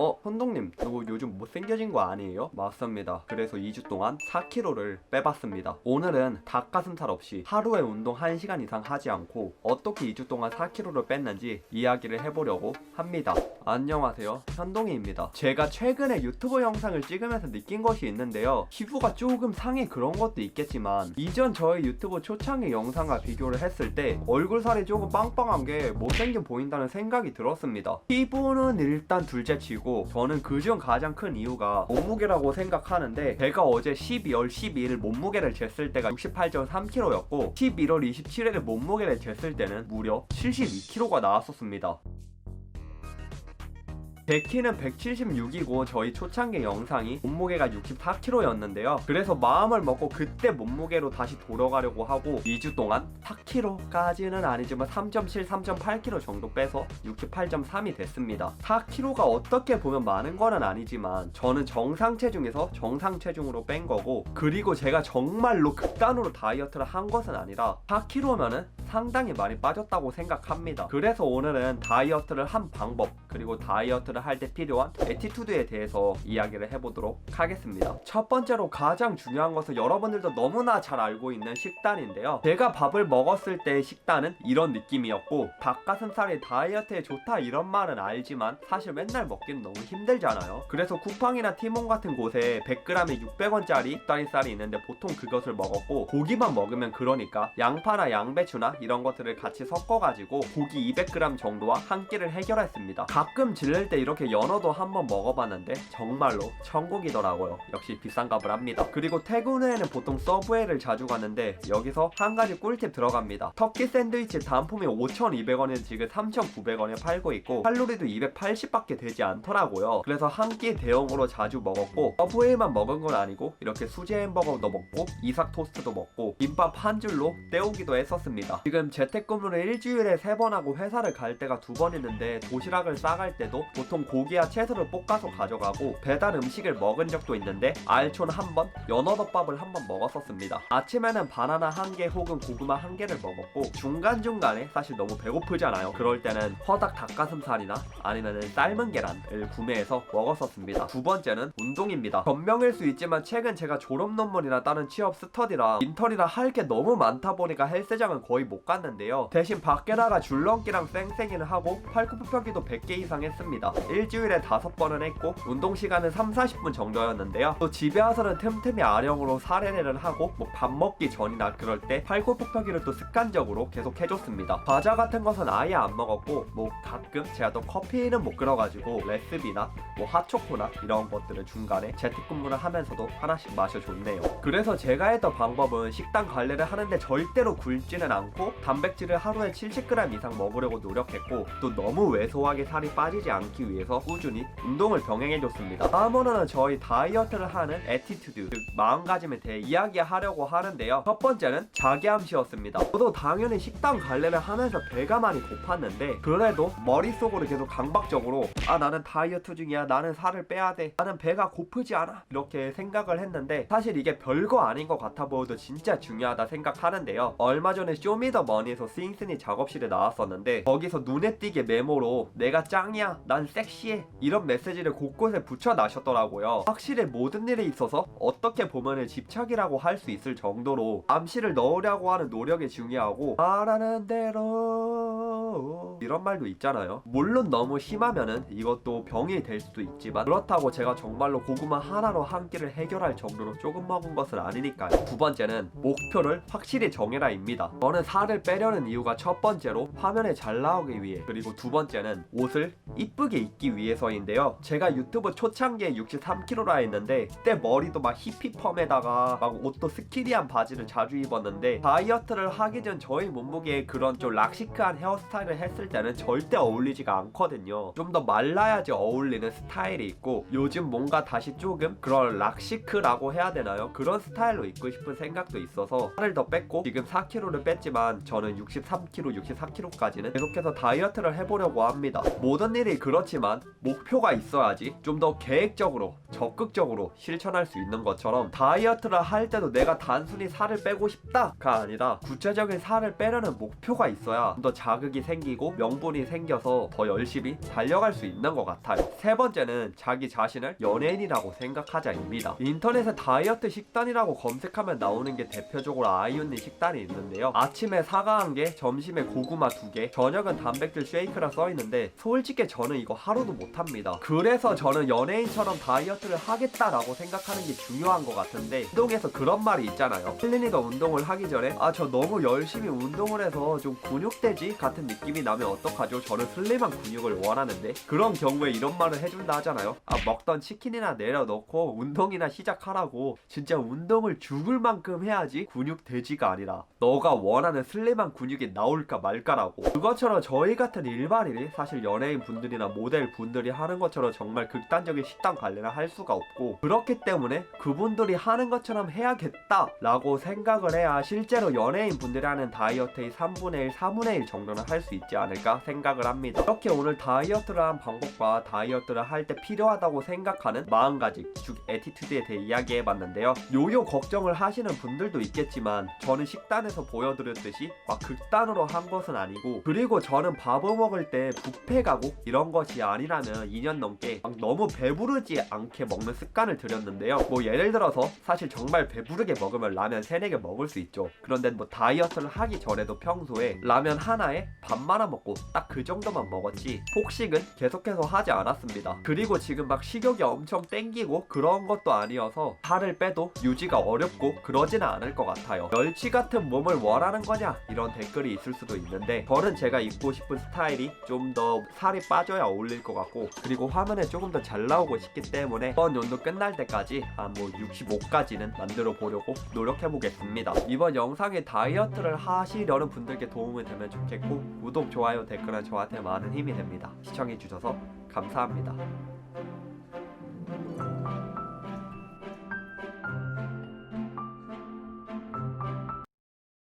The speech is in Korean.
어, 현동님, 너 요즘 못생겨진 거 아니에요? 맞습니다. 그래서 2주 동안 4kg를 빼봤습니다. 오늘은 닭가슴살 없이 하루에 운동 1시간 이상 하지 않고 어떻게 2주 동안 4kg를 뺐는지 이야기를 해보려고 합니다. 안녕하세요. 현동이입니다. 제가 최근에 유튜브 영상을 찍으면서 느낀 것이 있는데요. 피부가 조금 상해 그런 것도 있겠지만 이전 저의 유튜브 초창기 영상과 비교를 했을 때 얼굴 살이 조금 빵빵한 게 못생겨 보인다는 생각이 들었습니다. 피부는 일단 둘째 치고 저는 그중 가장 큰 이유가 몸무게라고 생각하는데 제가 어제 12월 12일 몸무게를 쟀을 때가 68.3kg였고 11월 27일 몸무게를 쟀을 때는 무려 72kg가 나왔었습니다. 제 키는 176이고 저희 초창기 영상이 몸무게가 64kg였는데요. 그래서 마음을 먹고 그때 몸무게로 다시 돌아가려고 하고 2주 동안 4kg까지는 아니지만 3.7, 3.8kg 정도 빼서 68.3이 됐습니다. 4kg가 어떻게 보면 많은 거는 아니지만 저는 정상 체중에서 정상 체중으로 뺀 거고 그리고 제가 정말로 극단으로 다이어트를 한 것은 아니라 4kg면은 상당히 많이 빠졌다고 생각합니다. 그래서 오늘은 다이어트를 한 방법 그리고 다이어트를 할 때 필요한 에티튜드에 대해서 이야기를 해보도록 하겠습니다. 첫 번째로 가장 중요한 것은 여러분들도 너무나 잘 알고 있는 식단인데요. 제가 밥을 먹었을 때 식단은 이런 느낌이었고 닭가슴살이 다이어트에 좋다 이런 말은 알지만 사실 맨날 먹기는 너무 힘들잖아요. 그래서 쿠팡이나 티몬 같은 곳에 100g에 600원짜리 다리살이 있는데 보통 그것을 먹었고 고기만 먹으면 그러니까 양파나 양배추나 이런 것들을 같이 섞어가지고 고기 200g 정도와 한 끼를 해결했습니다. 가끔 질릴 때 이렇게 연어도 한번 먹어봤는데 정말로 천국이더라고요. 역시 비싼 값을 합니다. 그리고 퇴근 후에는 보통 서브웨이를 자주 가는데 여기서 한 가지 꿀팁 들어갑니다. 터키 샌드위치 단품이 5,200원에서 지금 3,900원에 팔고 있고 칼로리도 280밖에 되지 않더라고요. 그래서 한 끼 대용으로 자주 먹었고 서브웨이만 먹은 건 아니고 이렇게 수제 햄버거도 먹고 이삭 토스트도 먹고 김밥 한 줄로 때우기도 했었습니다. 지금 재택근무를 일주일에 세 번 하고 회사를 갈 때가 두 번 있는데 도시락을 싸갈 때도 보통 고기와 채소를 볶아서 가져가고 배달 음식을 먹은 적도 있는데 알촌 한 번, 연어덮밥을 한 번 먹었었습니다. 아침에는 바나나 한 개 혹은 고구마 한 개를 먹었고 중간중간에 사실 너무 배고프잖아요. 그럴 때는 허닥 닭가슴살이나 아니면 삶은 계란을 구매해서 먹었었습니다. 두 번째는 운동입니다. 변명일 수 있지만 최근 제가 졸업 논문이나 다른 취업 스터디라 인턴이라 할 게 너무 많다 보니까 헬스장은 거의 못 갔는데요. 대신 밖에 나가 줄넘기랑 쌩쌩이를 하고 팔굽혀펴기도 100개 이상 했습니다. 일주일에 다섯 번은 했고 운동 시간은 3, 40분 정도였는데요. 또 집에 와서는 틈틈이 아령으로 사례를 하고 뭐 밥 먹기 전이나 그럴 때 팔굽혀펴기를 또 습관적으로 계속 해줬습니다. 과자 같은 것은 아예 안 먹었고 뭐 가끔 제가 또 커피는 못 끊어가지고 레시피나 뭐 핫초코나 이런 것들을 중간에 재택근무를 하면서도 하나씩 마셔줬네요. 그래서 제가 했던 방법은 식단 관리를 하는데 절대로 굶지는 않고 단백질을 하루에 70g 이상 먹으려고 노력했고 또 너무 왜소하게 살이 빠지지 않기 위해서 꾸준히 운동을 병행해줬습니다. 다음으로는 저희 다이어트를 하는 에티튜드, 즉 마음가짐에 대해 이야기하려고 하는데요. 첫 번째는 자기암시였습니다. 저도 당연히 식단 관리를 하면서 배가 많이 고팠는데 그래도 머릿속으로 계속 강박적으로 아 나는 다이어트 중이야 나는 살을 빼야 돼 나는 배가 고프지 않아 이렇게 생각을 했는데 사실 이게 별거 아닌 것 같아 보여도 진짜 중요하다 생각하는데요. 얼마 전에 쇼미더 머니에서 스윙스니 작업실에 나왔었는데 거기서 눈에 띄게 메모로 내가 짱이야 난 섹시해 이런 메시지를 곳곳에 붙여놔셨더라고요. 확실히 모든 일에 있어서 어떻게 보면은 집착이라고 할 수 있을 정도로 암시를 넣으려고 하는 노력이 중요하고 말하는 대로 이런 말도 있잖아요. 물론 너무 심하면은 이것도 병이 될 수도 있지만 그렇다고 제가 정말로 고구마 하나로 한 끼를 해결할 정도로 조금 먹은 것은 아니니까요. 두 번째는 목표를 확실히 정해라입니다. 저는 살을 빼려는 이유가 첫 번째로 화면에 잘 나오기 위해 그리고 두 번째는 옷을 이쁘게 입기 위해서인데요. 제가 유튜브 초창기에 63kg라 했는데 그때 머리도 막 히피 펌에다가 막 옷도 스키니한 바지를 자주 입었는데 다이어트를 하기 전 저희 몸무게에 그런 좀 락시크한 헤어스타일을 했을 때는 절대 어울리지가 않거든요. 좀 더 말라야지 어울리는 스타일이 있고 요즘 뭔가 다시 조금 그런 락시크라고 해야 되나요? 그런 스타일로 입고 싶은 생각도 있어서 살을 더 뺐고 지금 4kg를 뺐지만 저는 63kg, 64kg까지는 계속해서 다이어트를 해보려고 합니다. 모든 일이 그렇지만 목표가 있어야지 좀 더 계획적으로 적극적으로 실천할 수 있는 것처럼 다이어트를 할 때도 내가 단순히 살을 빼고 싶다가 아니라 구체적인 살을 빼려는 목표가 있어야 좀 더 자극이 생기고 명분이 생겨서 더 열심히 달려갈 수 있는 것 같아요. 세 번째는 자기 자신을 연예인이라고 생각하자입니다. 인터넷에 다이어트 식단이라고 검색하면 나오는 게 대표적으로 아이언니 식단이 있는데요. 아침에 사과 한 개, 점심에 고구마 두 개, 저녁은 단백질 쉐이크라 써 있는데 솔직히 저는 이거 하루도 못 합니다. 그래서 저는 연예인처럼 다이어트를 하겠다라고 생각하는 게 중요한 것 같은데 운동에서 그런 말이 있잖아요. 힐린이가 운동을 하기 전에 아 저 너무 열심히 운동을 해서 좀 근육돼지 같은 느낌이 나면 어떡하죠? 저는 슬림한 근육을 원하는데 그런 경우에 이런 말을 해준다 하잖아요. 아 먹던 치킨이나 내려놓고 운동이나 시작하라고 진짜 운동을 죽을 만큼 해야지 근육 돼지가 아니라 너가 원하는 슬림한 근육이 나올까 말까라고 그것처럼 저희 같은 일반인이 사실 연예인 분들이나 모델 분들이 하는 것처럼 정말 극단적인 식단 관리를 할 수가 없고 그렇기 때문에 그분들이 하는 것처럼 해야겠다 라고 생각을 해야 실제로 연예인 분들이 하는 다이어트의 3분의 1, 4분의 1 정도는 할 수 있지 않을까 생각을 합니다. 이렇게 오늘 다이어트를 한 방법과 다이어트를 할 때 필요하다고 생각하는 마음가짐, 즉 에티튜드에 대해 이야기해봤는데요. 요요 걱정을 하시는 분들도 있겠지만 저는 식단에서 보여드렸듯이 막 극단으로 한 것은 아니고 그리고 저는 밥을 먹을 때 뷔페 가고 이런 것이 아니라면 2년 넘게 막 너무 배부르지 않게 먹는 습관을 들였는데요. 뭐 예를 들어서 사실 정말 배부르게 먹으면 라면 3, 4개 먹을 수 있죠. 그런데 뭐 다이어트를 하기 전에도 평소에 라면 하나에 밥 말아 먹고 딱 그 정도만 먹었지 폭식은 계속해서 하지 않았습니다. 그리고 지금 막 식욕이 엄청 땡기고 그런 것도 아니어서 살을 빼도 유지가 어렵고 그러지는 않을 것 같아요. 멸치 같은 몸을 원하는 거냐 이런 댓글이 있을 수도 있는데 저는 제가 입고 싶은 스타일이 좀 더 살이 빠져야 어울릴 것 같고 그리고 화면에 조금 더 잘 나오고 싶기 때문에 이번 연도 끝날 때까지 한 뭐 65까지는 만들어 보려고 노력해 보겠습니다. 이번 영상에 다이어트를 하시려는 분들께 도움이 되면 좋겠고 구독, 좋아요, 댓글은 저한테 많은 힘이 됩니다. 시청해 주셔서 감사합니다.